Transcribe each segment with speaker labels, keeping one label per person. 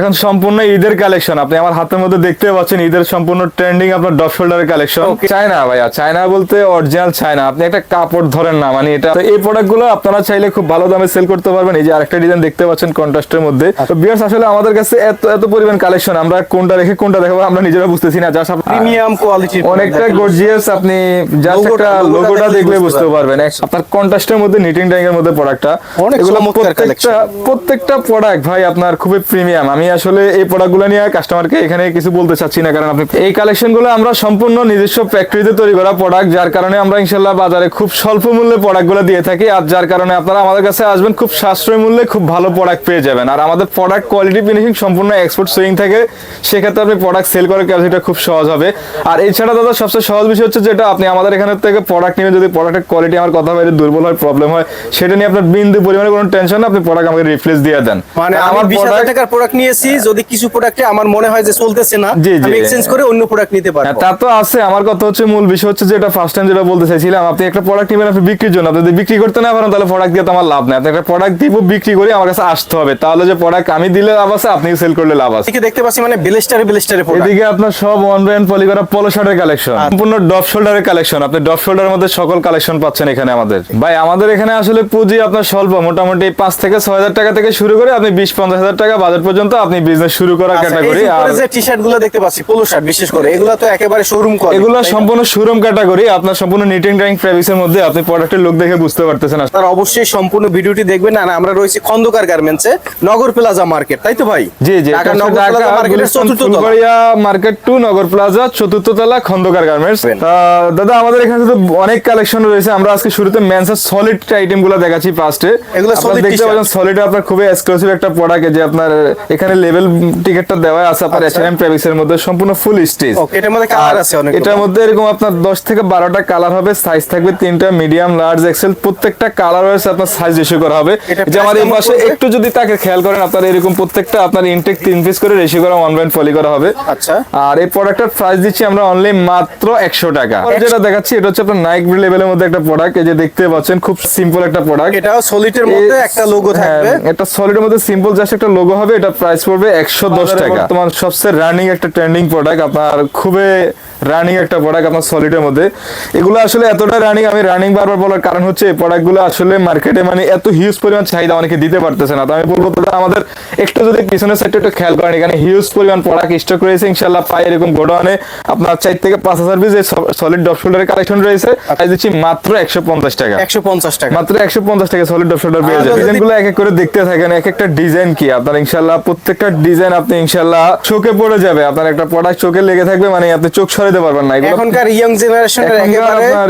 Speaker 1: এখন সম্পূর্ণ ঈদের কালেকশন। আপনি আমার হাতের মধ্যে দেখতে পাচ্ছেন ঈদের সম্পূর্ণ ট্রেন্ডিং আপনার ডপ শোল্ডারের কালেকশন। চায়না ভাইয়া চায়না বলতে অরিজিনাল চায়না আপনি একটা কাপড় ধরেন না মানে এটা এই প্রোডাক্টগুলো আপনারা চাইলে খুব ভালো দামে সেল করতে পারবেন। এই যে আরেকটা ডিজাইন দেখতে পাচ্ছেন কন্ট্রাস্টের মধ্যে। তো বিয়ার্স আসলে আমাদের কাছে এত এত পরিমাণ কালেকশন। আমরা কোনটা রেখে কোনটা দেখাবো আমরা নিজেরা বুঝতেছি না। জাস্ট
Speaker 2: প্রিমিয়াম কোয়ালিটির
Speaker 1: অনেকটা গর্জিয়াস আপনি জাস্ট একটা লোগোটা
Speaker 2: দেখলে বুঝতে
Speaker 1: পারবেন। আপনার কন্ট্রাস্টের মধ্যে নিটিং ডাইং এর মধ্যে প্রোডাক্টটা
Speaker 2: চমৎকার
Speaker 1: প্রত্যেকটা প্রত্যেকটা প্রোডাক্ট ভাই আপনার খুবই প্রিমিয়াম আমি আসলে এই প্রোডাক্টগুলো নিয়ে কাস্টমারকে এখানে কিছু বলতে চাচ্ছি না কারণ আপনি এই কালেকশনগুলো আমরা সম্পূর্ণ নিজস্ব ফ্যাক্টরিতে তৈরি করা প্রোডাক্ট যার কারণে আমরা ইনশাল্লাহ বাজারে খুব স্বল্প মূল্যে প্রোডাক্টগুলো দিয়ে থাকি আর যার কারণে আপনারা আমাদের কাছে আসবেন খুব সাশ্রয় মূল্যে খুব ভালো প্রোডাক্ট পেয়ে যাবেন। আর আমাদের প্রোডাক্ট কোয়ালিটি ফিনিশিং সম্পূর্ণ এক্সপোর্ট সুইং থাকে সেক্ষেত্রে আপনি প্রোডাক্ট সেল করার ক্যাপাসিটি খুব সহজ হবে। আর এছাড়া দাদা সবচেয়ে সহজ বিষয় হচ্ছে যেটা আপনি আমাদের এখানে থেকে প্রোডাক্ট নেবেন যদি প্রোডাক্টের কোয়ালিটি আমার কথা বাইরে দুর্বল হয় প্রবলেম হয় সেটা নিয়ে আপনার বিন্দু পরিমাণে কোনো টেনশন আপনি প্রোডাক্ট আমাকে রিপ্লেস দিয়ে দেন।
Speaker 2: মানে আমার বিশ টাকার প্রোডাক্ট নিয়েছি যদি কিছু প্রোডাক্টে আমার মনে হয় যে চলতেছে না। আমি এক্সচেঞ্জ করে অন্য প্রোডাক্ট নিতে
Speaker 1: হ্যাঁ,
Speaker 2: পারব।
Speaker 1: তা তো আছে। আমার কথা হচ্ছে মূল বিষয় হচ্ছে যেটা ফার্স্ট টাইম যেটা বলতে চাইছিলাম আপনি একটা প্রোডাক্ট নেবেন আপনি বিক্রির জন্য। আপনি যদি বিক্রি করতে না পারেন তাহলে প্রোডাক্ট দিয়ে তো আমার লাভ নেই। আপনি একটা প্রোডাক্ট দিব বিক্রি করে আমার কাছে আসতে হবে। তাহলে যে প্রোডাক্ট আমি দিলে লাভ আছে আপনি সেল করলে লাভ আছে।
Speaker 2: এদিকে দেখতে পাচ্ছি মানে বেলেস্টারে বেলেস্টারে প্রোডাক্ট
Speaker 1: এদিকে আপনার সব ওয়ান ব্র্যান্ড পলি করা পলো শার্টের কালেকশন সম্পূর্ণ ডপ শোল্ডারের কালেকশন আপনি ডপ শোল্ডারের মধ্যে সকল কালেকশন পাচ্ছেন এখানে আমাদের। ভাই আমাদের এখানে আসলে পুঁজি আপনার স্বল্প। মোটামুটি পাঁচ থেকে ছয় হাজার টাকা থেকে শুরু করে আপনি বিশ পঞ্চাশ হাজার টাকা বাজেট পর্যন্ত আপনি বিজনেস শুরু করার ক্যাটাগরি আর
Speaker 2: যে টি শার্টগুলো দেখতে পাচ্ছি পোলো শার্ট বিশেষ করে এগুলো তো একেবারে শোরুম করে
Speaker 1: এগুলো সম্পূর্ণ শোরুম ক্যাটাগরি আপনার সম্পূর্ণ নিটিং ড্রাইং ফেব্রিক্সের মধ্যে আপনি প্রোডাক্টের লুক দেখে বুঝতে পারতেছেন
Speaker 2: তারা অবশ্যই সম্পূর্ণ ভিডিওটি দেখবেন আর আমরা রয়েছি খন্দকার গার্মেন্টসে নগর প্লাজা মার্কেট তাই তো ভাই?
Speaker 1: জি জি
Speaker 2: নগর প্লাজা মার্কেটের চতুর্থ তলা।
Speaker 1: মার্কেট টু নগর প্লাজা চতুর্থ তলা খন্দকার গার্মেন্টস দাদা আমাদের এখানে তো অনেক কালেকশন রয়েছে আমরা আজকে শুরুতে মেন্সের সলিড আইটেমগুলো দেখাচ্ছি ফার্স্টে
Speaker 2: এগুলো
Speaker 1: দেখতে। পাচ্ছেন সলিড আপনার খুবই এক্সক্লুসিভ একটা প্রোডাক্ট যে আপনার এখানে লেভেল টিকেটটা দেওয়া আছে আপনার
Speaker 2: আচ্ছা।
Speaker 1: প্রেভিক্স এর মধ্যে সম্পূর্ণ ফুল স্টেজ
Speaker 2: এটার মধ্যে কালার আছে অনেক
Speaker 1: এটার মধ্যে এরকম আপনার দশ থেকে বারোটা কালার হবে সাইজ থাকবে তিনটা মিডিয়াম লার্জ এক্সেল প্রত্যেকটা কালার রয়েছে আপনার সাইজ রেশিও করা হবে। যে আমার এই পাশে একটু যদি তাকে খেয়াল করেন আপনার এরকম প্রত্যেকটা আপনার ইনটেক তিন পিস করে রেশিও করা অনলাইন ফলি করা হবে।
Speaker 2: আচ্ছা।
Speaker 1: আর এই প্রোডাক্টের প্রাইস দিচ্ছি আমরা অনলি মাত্র একশো টাকা। আর যেটা দেখাচ্ছি এটা হচ্ছে আপনার নাইক লেভেলের মধ্যে একটা প্রোডাক্ট এই যে দেখতে পাচ্ছেন খুব সিম্পল একটা প্রোডাক্ট
Speaker 2: এটাও সলিডের মধ্যে একটা লোগো থাকবে।
Speaker 1: এটা সলিডের মধ্যে সিম্পল জাস্ট একটা লোগো হবে এটা প্রাইস পড়বে একশো দশ টাকা। তোমার সবচেয়ে রানিং একটা ট্রেন্ডিং প্রোডাক্ট আপনার খুবই রানিং একটা প্রোডাক্ট আপনার সলিডের মধ্যে। এগুলো আসলে এতটা রানিং আমি রানিং বারবার বলার কারণ হচ্ছে এই প্রোডাক্টগুলো আসলে মার্কেটে মানে এত হিউজ পরিমাণ চাহিদা অনেকে দিতে পারতেছে না। তো আমি বলব দাদা আমাদের একটু যদি পিছনের সাইডটা একটু খেয়াল করেন এখানে হিউজ পরিমাণ প্রোডাক্ট স্টক রয়েছে ইনশাল্লাহ পাই এরকম গোডাউনে আপনার চার থেকে পাঁচ হাজার পিস সলিড ডপ কালেকশন রয়েছে। প্রাইস দিচ্ছি মাত্র একশো পঞ্চাশ টাকা।
Speaker 2: একশো পঞ্চাশ টাকা।
Speaker 1: মাত্র একশো পঞ্চাশ টাকা সলিড ডপ শোল্ডার পেয়ে গুলো এক এক করে দেখতে থাকেন এক একটা ডিজাইন কি? আপনার ইনশাল্লাহ প্রত্যেকটা ডিজাইন আপনি ইনশাল্লাহ চোখে পড়ে যাবে। আপনার একটা প্রোডাক্ট চোখে লেগে থাকবে মানে আপনি চোখ সরাতে পারবেন না।
Speaker 2: এখনকার ইয়াং জেনারেশনের একেবারে এবং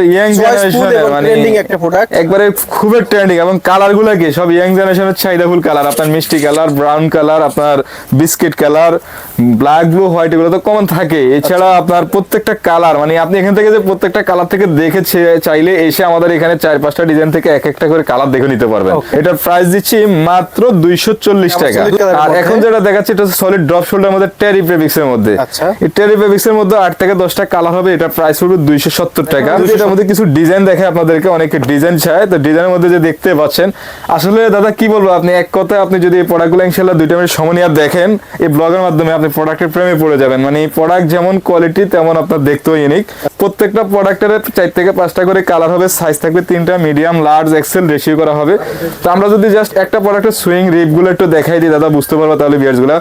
Speaker 1: এর মানে
Speaker 2: ট্রেন্ডিং একটা প্রোডাক্ট
Speaker 1: একবারে খুবই ট্রেন্ডিং এবং কালারগুলো কি? সব ইয়াং জেনারেশনের চাহিদাফুল কালার আপনার মিষ্টি কালার ব্রাউন কালার আপনার biscuit colour black blue white এগুলো তো কমন থাকে। এছাড়া আপনার প্রত্যেকটা কালার মানে আপনি এখান থেকে যে প্রত্যেকটা কালার থেকে দেখে চাইলে এসে আমাদের এখানে চার পাঁচটা ডিজাইন থেকে এক একটা করে কালার দেখে নিতে পারবেন. এটার প্রাইস দিচ্ছি মাত্র দুইশো চল্লিশ টাকা। আর। এখন যেটা দেখাচ্ছি এটা সলিড ড্রপ শোল্ডার মধ্যে টেরি এর মধ্যে।
Speaker 2: আচ্ছা।
Speaker 1: এই টেরি এর মধ্যে আট থেকে দশটা কালার হবে এটা প্রাইস দুইশো সত্তর টাকা। যদি এটার মধ্যে কিছু ডিজাইন দেখে আপনাদেরকে অনেকে ডিজাইন চায় তো ডিজাইনের মধ্যে যে দেখতে পাচ্ছেন আসলে দাদা কি বলব আপনি এক কথায় আপনি যদি এই প্রোডাক্টগুলো ইনশাল্লাহ দুইটা মিনিট সময় নিয়ে দেখেন এই ব্লগের মাধ্যমে আপনি প্রোডাক্টের প্রেমে পড়ে যাবেন। মানে এই প্রোডাক্ট যেমন কোয়ালিটি তেমন আপনার দেখতেও ইউনিক প্রত্যেকটা প্রোডাক্টের চার থেকে পাঁচটা করে কালার হবে সাইজ থাকবে তিনটা মিডিয়াম লার্জ এক্সেল রেশিও করা হবে। তো আমরা যদি জাস্ট একটা প্রোডাক্টের সুইং রিপগুলো একটু দেখাই দিই, দাদা বুঝতে পারব তাহলে বিয়ার্সগুলো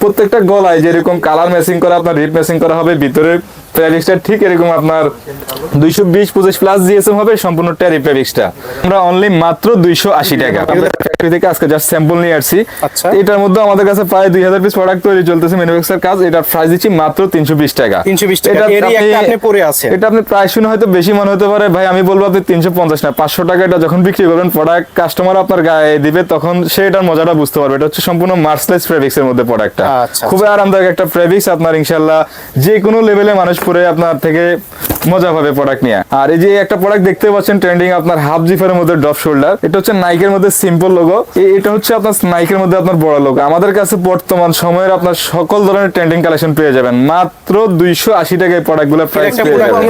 Speaker 1: প্রত্যেকটা গলায় যেরকম কালার ম্যাচিং করা, আপনার রিপ ম্যাচিং করা হবে, ভিতরে প্যারিক্সটা ঠিক এরকম আপনার দুইশো বিশ পঁচিশ প্লাস জিএসএম হবে সম্পূর্ণ ট্যারি প্যারিক্সটা আমরা অনলি মাত্র দুইশো আশি টাকা। ফ্যাক্টরি থেকে আজকে জাস্ট স্যাম্পল নিয়ে আসছি।
Speaker 2: আচ্ছা।
Speaker 1: এটার মধ্যে আমাদের কাছে প্রায় দুই হাজার পিস প্রোডাক্ট তৈরি চলতেছে ম্যানুফ্যাকচার কাজ। এটার প্রাইস দিচ্ছি মাত্র তিনশো বিশ টাকা।
Speaker 2: 320 টাকা।
Speaker 1: এটা
Speaker 2: আপনি পরে আছেন।
Speaker 1: এটা আপনি প্রায় শুনে হয়তো বেশি মনে হতে পারে। ভাই আমি বলব আপনি তিনশো পঞ্চাশ না পাঁচশো টাকা এটা যখন বিক্রি করবেন প্রোডাক্ট কাস্টমার আপনার গায়ে দিবে তখন সে এটার মজাটা বুঝতে পারবে। এটা হচ্ছে সম্পূর্ণ মার্সলেস ফেব্রিক্স এর মধ্যে প্রোডাক্টটা
Speaker 2: আচ্ছা,
Speaker 1: খুবই আরামদায়ক একটা ফেব্রিক্স আপনার ইনশাল্লাহ যে কোনো লেভেলে মানুষ পরে আপনার থেকে মজা পাবে প্রোডাক্ট নিয়ে। আর এই যে একটা প্রোডাক্ট দেখতে পাচ্ছেন ট্রেন্ডিং আপনার হাফ জিফারের মধ্যে ড্রপ শোল্ডার এটা হচ্ছে নাইকের মধ্যে সিম্পল লোগো এটা হচ্ছে আপনার নাইকের মধ্যে আপনার বড় লোগো আমাদের কাছে বর্তমান সময়ের আপনার সকল ধরনের ট্রেন্ডিং কালেকশন পেয়ে যাবেন। মাত্র দুইশো আশি টাকায় প্রোডাক্টগুলো প্রাইস পেয়ে যাবেন।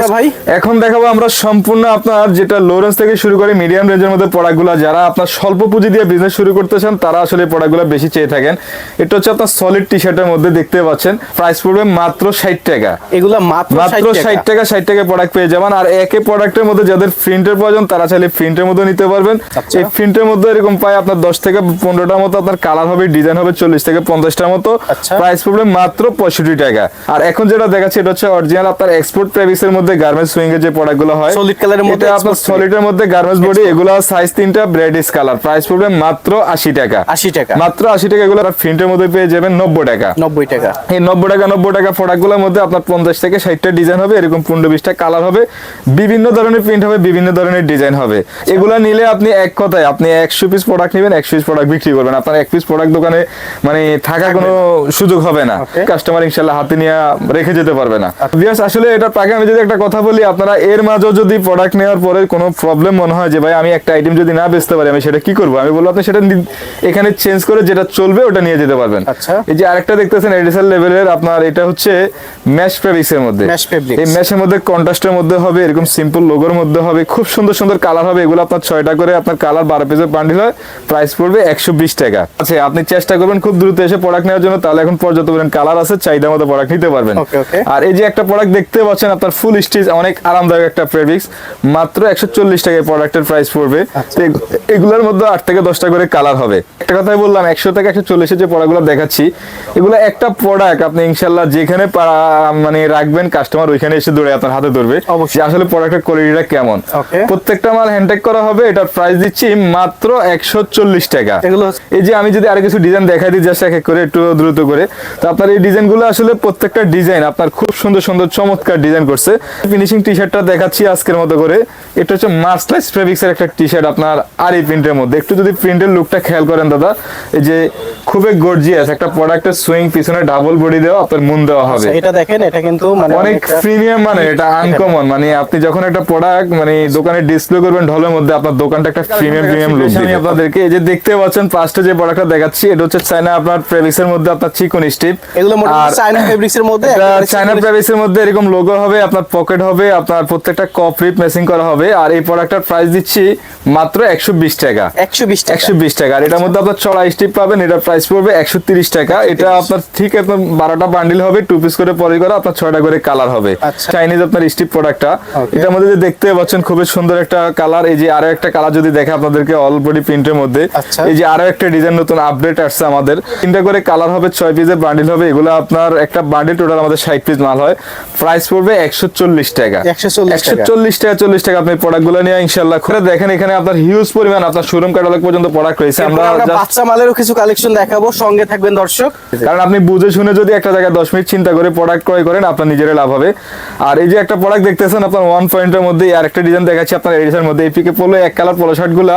Speaker 1: এখন দেখাবো আমরা সম্পূর্ণ আপনার যেটা লো রেঞ্জ থেকে শুরু করে মিডিয়াম রেঞ্জের মধ্যে প্রোডাক্টগুলো যারা আপনার স্বল্প পুঁজি দিয়ে বিজনেস শুরু করতে চান তারা আসলে প্রোডাক্টগুলো বেশি চেয়ে থাকেন। এটা হচ্ছে আপনার সলিড টি শার্টের মধ্যে দেখতে পাচ্ছেন। প্রাইস পড়বে মাত্র ষাট টাকা।
Speaker 2: এগুলা মাত্র
Speaker 1: মাত্র
Speaker 2: 60
Speaker 1: ষাট
Speaker 2: টাকা
Speaker 1: ষাট টাকা প্রোডাক্ট পেয়ে যাবেন। আর একে প্রোডাক্টের মধ্যে যাদের প্রিন্টের প্রয়োজন তারা চাইলে প্রিন্টের মধ্যে নিতে পারবেন।
Speaker 2: আচ্ছা।
Speaker 1: এই প্রিন্টের মধ্যে এরকম পায় আপনার দশ থেকে পনেরোটার মতো আপনার কালার হবে ডিজাইন হবে চল্লিশ থেকে পঞ্চাশটার মতো।
Speaker 2: আচ্ছা।
Speaker 1: প্রাইস পড়বে মাত্র পঁয়ষট্টি টাকা। আর এখন যেটা দেখাচ্ছে এটা হচ্ছে অরিজিনাল আপনার এক্সপোর্ট প্রেভিসের মধ্যে গার্মেন্টস সুইং এর যে প্রোডাক্টগুলো হয়
Speaker 2: colour এর মধ্যে
Speaker 1: আপনার। সলিড এর মধ্যে গার্মেন্টস বডি এগুলো সাইজ তিনটা ব্রেডিস কালার প্রাইস পড়বে মাত্র আশি টাকা।
Speaker 2: আশি টাকা।
Speaker 1: মাত্র আশি টাকা এগুলো প্রিন্টের মধ্যে পেয়ে যাবেন নব্বই টাকা।
Speaker 2: নব্বই টাকা।
Speaker 1: এই নব্বই টাকা নব্বই টাকা প্রোডাক্টগুলোর মধ্যে আপনার পঞ্চাশ থেকে ষাটটা ডিজাইন হবে এরকম পনেরো বিশটা কালার হবে বিভিন্ন ধরনের প্রিন্ট হবে বিভিন্ন ধরনের ডিজাইন হবে। এগুলো নিলে আপনি এক কথায় আপনি একশো পিস প্রোডাক্ট নেবেন একশো পিস প্রোডাক্ট বিক্রি করবেন। আপনার এক পিস প্রোডাক্ট দোকানে মানে থাকার কোনো সুযোগ হবে না। কাস্টমার ইনশাল্লাহ হাতে নিয়ে রেখে যেতে পারবে না। বিয়াস আসলে এটা আগে আমি যদি একটা কথা বলি আপনারা এর মাঝেও যদি প্রোডাক্ট নেওয়ার পরে কোনো প্রবলেম মনে হয় যে ভাই আমি একটা আইটেম যদি না বেচতে পারি আমি সেটা কি করব? আমি বলব আপনি সেটা এখানে চেঞ্জ করে যেটা চলবে ওটা নিয়ে যেতে পারবেন।
Speaker 2: আচ্ছা।
Speaker 1: এই যে আরেকটা দেখতেছেন এডিসেল লেভেলের আপনার এটা হচ্ছে ম্যাশ ফেব্রিক্সের মধ্যে।
Speaker 2: Mesh fabrics।
Speaker 1: এই ম্যাশের মধ্যে কন্ট্রাস্টের মধ্যে হবে এরকম সিম্পল লোগোর মধ্যে হবে খুব সুন্দর সুন্দর কালার হবে এগুলো আপনার ছয়টা করে আপনার কালার বারো পিসের বান্ডিল হয় প্রাইস পড়বে একশো বিশ টাকা আচ্ছা আপনি চেষ্টা করবেন খুব দ্রুত এসে প্রোডাক্ট নেওয়ার জন্য তাহলে এখন পর্যাপ্ত পরিমাণ কালার আছে চাহিদা মতো প্রোডাক্ট নিতে পারবেন. আর এই যে একটা প্রোডাক্ট দেখতে পাচ্ছেন আপনার ফুল স্টিচ অনেক আরামদায়ক একটা ফেব্রিক্স মাত্র একশো চল্লিশ টাকায় প্রোডাক্টের প্রাইস পড়বে
Speaker 2: আচ্ছা।
Speaker 1: এগুলোর মধ্যে আট থেকে দশটা করে কালার হবে একটা কথাই বললাম একশো থেকে একশো চল্লিশের যে প্রোডাক্টগুলো দেখাচ্ছি এগুলো একটা প্রোডাক্ট আপনি ইনশাল্লাহ যেখানে মানে রাখবেন কাস্টমার ওইখানে এসে দৌড়ে আপনার হাতে ধরবে। যে আসলে প্রোডাক্টের কোয়ালিটিটা কেমন। প্রত্যেকটা মাল হ্যান্ডটেক করা হবে এটার প্রাইস দিচ্ছি মাত্র একশো চল্লিশ টাকা।
Speaker 2: এগুলো
Speaker 1: এই যে আমি যদি আরও কিছু ডিজাইন দেখাই দিই জাস্ট এক এক করে একটু দ্রুত করে। তো আপনার এই ডিজাইনগুলো আসলে প্রত্যেকটা ডিজাইন আপনার খুব সুন্দর সুন্দর চমৎকার ডিজাইন করছে। ফিনিশিং টি শার্টটা দেখাচ্ছি আজকের মতো করে। এটা হচ্ছে মার্সলাইস ফেব্রিক্সের একটা টি শার্ট আপনার আর এই প্রিন্টের মধ্যে। একটু যদি প্রিন্টের লুকটা খেয়াল করেন দাদা এই যে খুবই গর্জিয়াস একটা প্রোডাক্টের সুইং পিছনে ডাবল বডি দেওয়া আপনার মুন দেওয়া হবে।
Speaker 2: এটা দেখেন এটা কিন্তু মানে
Speaker 1: অনেক প্রিমিয়াম মানে এটা আনকমন মানে আপনি যখন একটা প্রোডাক্ট মানে দোকানে ডিসপ্লে করবেন ঢলের মধ্যে আপনার দোকানটা একটা প্রিমিয়াম প্রিমিয়াম লুক দিবে। আপনাদেরকে এই যে দেখতে পাচ্ছেন পাঁচটা যে প্রোডাক্টটা দেখাচ্ছি এটা হচ্ছে চায়না আপনার প্রেভিসের মধ্যে আপনার চিকন স্টিপ
Speaker 2: এগুলো মোটামুটি চায়না ফেব্রিক্স এর মধ্যে
Speaker 1: চায়না প্রেভিসের মধ্যে এরকম লোগো হবে আপনার পকেট হবে আপনার প্রত্যেকটা কপ রিপ মেসিং করা হবে। আর এই প্রোডাক্টটার প্রাইস দিচ্ছি মাত্র একশো বিশ টাকা।
Speaker 2: 120 টাকা।
Speaker 1: একশো বিশ টাকা। আর এটার মধ্যে আপনার চড়া স্টিপ পাবেন এটার প্রাইস পড়বে একশো তিরিশ টাকা। এটা আপনার ঠিক আপনার বারোটা বান্ডিল হবে টু পিস করে পরে করা আপনার ছয়টা করে কালার হবে।
Speaker 2: আচ্ছা।
Speaker 1: চাইনিজ আপনার স্টিপ প্রোডাক্টটা. এটার মধ্যে যে দেখতে পাচ্ছেন খুবই সুন্দর একটা কালার এই যে আরও একটা কালার যদি দেখে আপনাদেরকে অলরেডি প্রিন্টের মধ্যে
Speaker 2: আচ্ছা।
Speaker 1: এই যে আরও একটা ডিজাইন নতুন আপডেট আসছে আমাদের। তিনটা করে কালার হবে ছয় পিসের বান্ডিল হবে এগুলো আপনার একটা বান্ডিল টোটাল আমাদের ষাট পিস মাল হয়। প্রাইস পড়বে একশো চল্লিশ টাকা।
Speaker 2: 140
Speaker 1: একশো
Speaker 2: টাকা।
Speaker 1: চল্লিশ টাকা চল্লিশ টাকা আপনি প্রোডাক্টগুলো নিয়ে ইনশাল্লাহ করে দেখেন এখানে আপনার হিউজ পরিমাণ আপনার শোরুম ক্যাটালগ পর্যন্ত প্রোডাক্ট রয়েছে।
Speaker 2: আমরা বাচ্চা মালেরও কিছু কালেকশন দেখাবো সঙ্গে থাকবেন দর্শক।
Speaker 1: কারণ আপনি বুঝে শুনে যদি একটা জায়গায় দশ মিনিট চিন্তা করে প্রোডাক্ট ক্রয় করেন আপনার নিজেরই লাভ হবে। আর এই যে একটা প্রোডাক্ট দেখতেছেন আপনার ওয়ান পয়েন্টের মধ্যে আর একটা ডিজাইন দেখাচ্ছি আপনার এডিশনের মধ্যে। এই পিকে পোলো এক কালার পোলো শার্টগুলা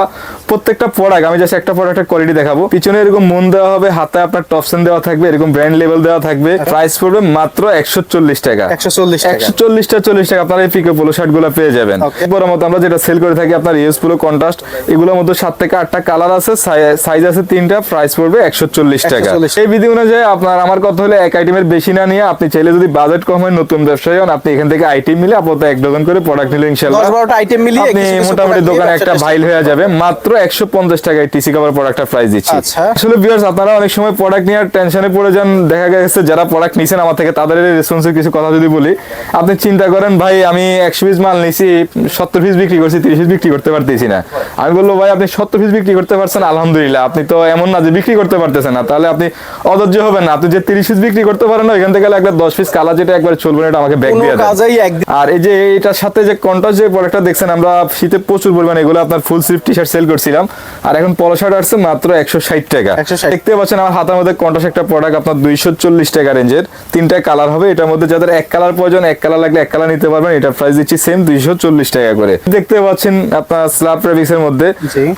Speaker 1: প্রত্যেকটা প্রোডাক্ট আমি জাস্ট একটা প্রোডাক্টের কোয়ালিটি দেখাবো। পিছনে এরকম মন দেওয়া হবে হাতে আপনার টপসেন দেওয়া থাকবে এরকম ব্র্যান্ড লেভেল দেওয়া থাকবে। প্রাইস পড়বে মাত্র একশো চল্লিশ টাকা।
Speaker 2: 140 টাকা।
Speaker 1: একশো চল্লিশ টাকা চল্লিশ টাকা আপনার এই পিকে পোলো শার্টগুলো পেয়ে যাবেন. বড় মতো আমরা যেটা সেল করে থাকি আপনার ইউএস পুরো কন্ট্রাস্ট এগুলোর মধ্যে সাত থেকে আটটা কালার আছে সাইজ আছে তিনটা প্রাইস পড়বে একশো চল্লিশ টাকা।
Speaker 2: 140
Speaker 1: এই বিধি অনুযায়ী আপনার আমার কথা হলে এক আইটেমের বেশি না নিয়ে আপনি চাইলে যদি বাজেট কম হয় নতুন ব্যবসায়ী হন আপনি এখান থেকে আইটেম মিলে আপাতত এক ডজন করে প্রোডাক্ট নিলে ইনশাল্লাহ
Speaker 2: দশ বারোটা আইটেম মিলিয়ে
Speaker 1: আপনি মোটামুটি দোকানে একটা ভাইল হয়ে যাবে। মাত্র একশো পঞ্চাশ টাকায় টিসি কভার প্রোডাক্টটা প্রাইস দিচ্ছি।
Speaker 2: আচ্ছা।
Speaker 1: আসলে ভিউয়ার্স আপনারা অনেক সময় প্রোডাক্ট নিয়ে টেনশনে পড়ে যান। দেখা গেছে যারা প্রোডাক্ট নিছেন আমার থেকে তাদের রেসপন্সের কিছু কথা যদি বলি আপনি চিন্তা করেন ভাই আমি একশো পিস মাল নিছি সত্তর পিস বিক্রি করছি তিরিশ পিস বিক্রি করতে পারতেছি না। আমি বলব ভাই আপনি সত্তর পিস বিক্রি করতে পারছেন আলহামদুলিল্লাহ। আপনি তো এমন না যে বিক্রি করতে পারতেছেন না। তাহলে আপনি অধৈর্য হবেন না। আপনি যে তিরিশ পিস বিক্রি করতে পারেন না এখান থেকে একটা দশ পিস কালার যেটা একবার চলবে না এটা আমাকে ব্যাগ দিয়ে দেন। আর এই যে এটার সাথে যে কন্ট্রাস্ট যে প্রোডাক্টটা দেখছেন আমরা শীতে প্রচুর পরিমাণে এগুলো আপনার full sleeve T shirt sale করছিলাম। আর এখন পলো শার্ট আসছে মাত্র একশো ষাট টাকা। দেখতে পাচ্ছেন আমার হাতের মধ্যে কন্ট্রাস্ট একটা প্রোডাক্ট আপনার দুইশো চল্লিশ টাকা রেঞ্জের তিনটা কালার হবে এটার মধ্যে যাদের এক কালার প্রয়োজন এক কালার লাগলে এক কালার নিতে পারবেন এটার প্রাইস দিচ্ছি সেম দুইশো চল্লিশ টাকা করে। দেখতে পাচ্ছেন আপনার স্ল্যাব এর মধ্যে।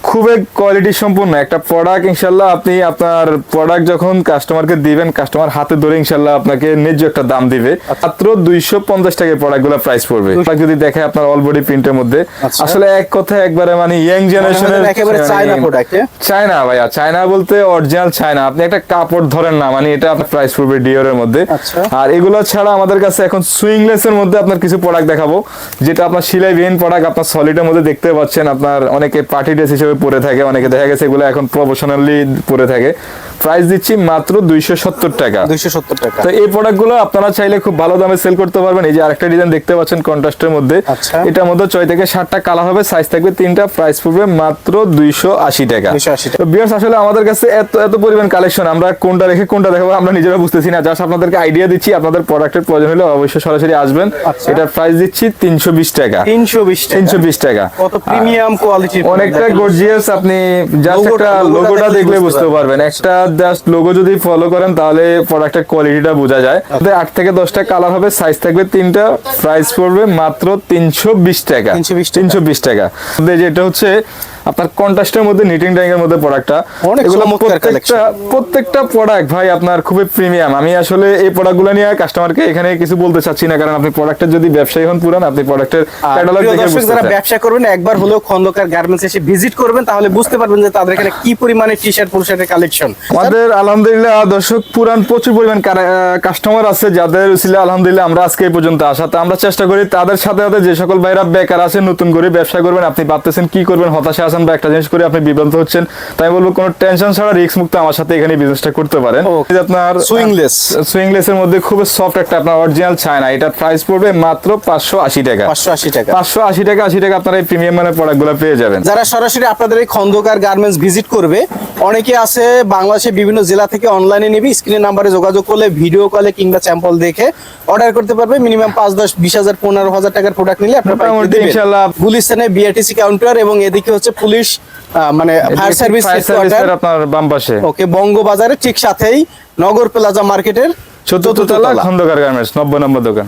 Speaker 1: খুবই কোয়ালিটি সম্পূর্ণ। একটা প্রোডাক্ট ইনশাল্লাহ আপনি আপনার প্রোডাক্ট যখন কাস্টমারকে দিবেন কাস্টমার হাতে ধরে ইনশাল্লাহ আপনাকে ন্যায্য একটা দাম দিবে। মাত্র দুইশো পঞ্চাশ টাকায় প্রোডাক্টগুলো প্রাইস পড়বে। যদি দেখে আপনার অল বডি প্রিন্টের মধ্যে।
Speaker 2: আচ্ছা।
Speaker 1: আসলে এক কথা একবারে মানে ইয়াং জেনারেশনের
Speaker 2: একেবারে চায়না প্রোডাক্ট
Speaker 1: চায়না ভাইয়া চায়না বলতে অরিজিনাল চায়না আপনি একটা কাপড় ধরেন না মানে এটা আপনার প্রাইস পড়বে ডিওরের মধ্যে।
Speaker 2: আচ্ছা।
Speaker 1: আর এগুলো ছাড়া আমাদের কাছে এখন সুইংলেস এর মধ্যে আপনার কিছু প্রোডাক্ট দেখাবো। যেটা আপনার সিলাই বিহীন প্রোডাক্ট আপনার সলিডের মধ্যে দেখতে পাচ্ছেন। আপনার অনেকে পার্টি ড্রেস হিসেবে পরে থাকে অনেকে দেখা গেছে এগুলো এখন প্রফেশনালি পরে থাকে। প্রাইস দিচ্ছি মাত্র দুইশো সত্তর টাকা।
Speaker 2: দুইশো সত্তর টাকা।
Speaker 1: তো এই প্রোডাক্টগুলো আপনারা চাইলে খুব ভালো দামে সেল করতে পারবেন। এই যে আরেকটা ডিজাইন দেখতে পাচ্ছেন কন্ট্রাস্টের মধ্যে।
Speaker 2: আচ্ছা।
Speaker 1: এটার মধ্যে ছয় থেকে সাতটা কালার হবে সাইজ থাকবে তিনটা প্রাইস পড়বে মাত্র দুইশো আশি টাকা। তো বিয়ার্স আসলে আমাদের কাছে এত এত পরিমাণ কালেকশন আমরা কোনটা রেখে কোনটা দেখাবো আমরা নিজেরা বুঝতেছি না। জাস্ট আপনাদেরকে আইডিয়া দিচ্ছি আপনাদের প্রোডাক্টের প্রয়োজন হলে অবশ্যই সরাসরি আসবেন।
Speaker 2: আচ্ছা।
Speaker 1: এটার প্রাইস দিচ্ছি তিনশো বিশ টাকা।
Speaker 2: তিনশো বিশ
Speaker 1: তিনশো বিশ টাকা।
Speaker 2: প্রিমিয়াম কোয়ালিটির
Speaker 1: অনেকটা গর্জিয়াস আপনি জাস্ট একটা লোগোটা দেখলে
Speaker 2: বুঝতে
Speaker 1: বুঝতে পারবেন। একটা জাস্ট লোগো যদি ফলো করেন তাহলে প্রোডাক্টের কোয়ালিটিটা বোঝা যায়। আট থেকে দশটা কালার হবে সাইজ থাকবে তিনটা প্রাইস পড়বে মাত্র তিনশো বিশ টাকা
Speaker 2: 320 টাকা।
Speaker 1: তিনশো বিশ টাকা যেটা হচ্ছে আপনার কন্ট্রাস্টের মধ্যে নিটিং ডাইং এর মধ্যে প্রোডাক্টটা এগুলো প্রত্যেকটা প্রত্যেকটা প্রোডাক্ট ভাই আপনার খুবই প্রিমিয়াম আমি আসলে এই প্রোডাক্টগুলো নিয়ে কাস্টমারকে এখানে কিছু বলতে চাচ্ছি না কারণ আপনি প্রোডাক্টের যদি ব্যবসায়ী হন পুরান আপনি প্রোডাক্টের ক্যাটালগ দেখে
Speaker 2: যারা ব্যবসা করবেন একবার হলেও খন্দকার গার্মেন্টস এসে ভিজিট করবেন তাহলে বুঝতে পারবেন যে তাদের এখানে কি পরিমাণে টি শার্ট পোশাকের কালেকশন
Speaker 1: আমাদের আলহামদুলিল্লাহ দর্শক পুরান প্রচুর পরিমাণ কাস্টমার আছে যাদের ছিল আলহামদুলিল্লাহ আমরা আজকে এই পর্যন্ত আসা তো আমরা চেষ্টা করি তাদের সাথে সাথে যে সকল ভাইরা বেকার আছে নতুন করে ব্যবসা করবেন আপনি ভাবতেছেন কি করবেন হতাশা আছেন বা একটা জিনিস করে আপনি বিভ্রান্ত হচ্ছেন তাই বলব কোনো টেনশন ছাড়া রিস্ক মুক্ত আমার সাথে এখানে বিজনেসটা করতে পারেন. আপনার
Speaker 2: সুইংলেস
Speaker 1: সুইংলেস এর মধ্যে খুব সফট একটা আপনার অরিজিনাল চায়না এটা প্রাইস পড়বে মাত্র পাঁচশো আশি টাকা।
Speaker 2: পাঁচশো আশি টাকা।
Speaker 1: পাঁচশো আশি টাকা আশি টাকা আপনারা এই প্রিমিয়াম মানের প্রোডাক্টগুলো পেয়ে যাবেন।
Speaker 2: যারা সরাসরি আপনাদের এই খন্দকার গার্মেন্টস ভিজিট করবে অনেকে আছে বাংলাদেশের বিভিন্ন জেলা থেকে অনলাইনে নিবি স্ক্রিনের নাম্বারে যোগাযোগ করলে ভিডিও কলে কিংবা স্যাম্পল দেখে অর্ডার করতে পারবে। মিনিমাম পাঁচ দশ বিশ হাজার পনেরো হাজার টাকার প্রোডাক্ট নিলে আপনার। গুলিস্তানে বিআরটিসি কাউন্টার এবং এদিকে হচ্ছে পুলিশ মানে ফায়ার সার্ভিস
Speaker 1: আপনার বাম পাশে।
Speaker 2: ওকে বঙ্গবাজারের ঠিক সাথেই নগর প্লাজা মার্কেটের
Speaker 1: চতুর্থ তলা খন্দকার গার্মেন্টস নব্বই নম্বর দোকান।